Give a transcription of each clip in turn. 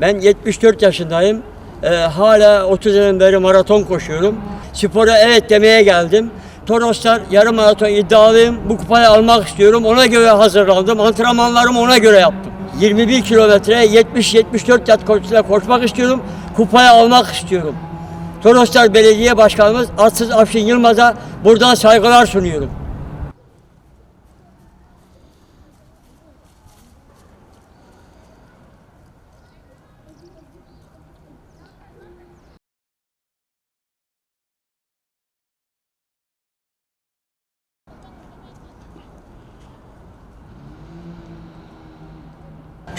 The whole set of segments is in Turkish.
Ben 74 yaşındayım. Ee, hala 30 yıldan beri maraton koşuyorum. Spora evet demeye geldim. Toroslar yarım maraton iddialıyım. Bu kupayı almak istiyorum. Ona göre hazırlandım. Antrenmanlarımı ona göre yaptım. 21 kilometre 70-74 yat koşusuyla koşmak istiyorum. Kupayı almak istiyorum. Toroslar Belediye Başkanımız Atsız Afşin Yılmaz'a buradan saygılar sunuyorum.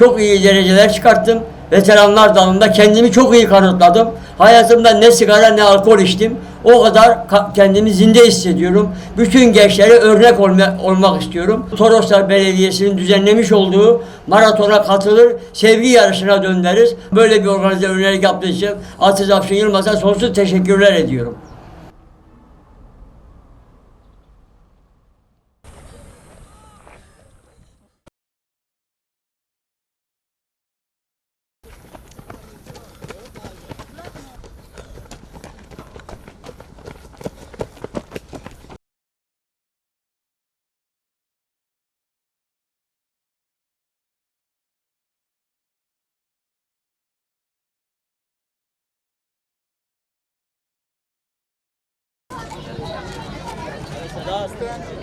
Çok iyi dereceler çıkarttım. Veteranlar dalında kendimi çok iyi kanıtladım. Hayatımda ne sigara ne alkol içtim. O kadar ka- kendimi zinde hissediyorum. Bütün gençlere örnek olma- olmak istiyorum. Toroslar Belediyesi'nin düzenlemiş olduğu maratona katılır, sevgi yarışına döneriz. Böyle bir organize önerik yaptığı için Aziz Afşin Yılmaz'a sonsuz teşekkürler ediyorum. Hasta.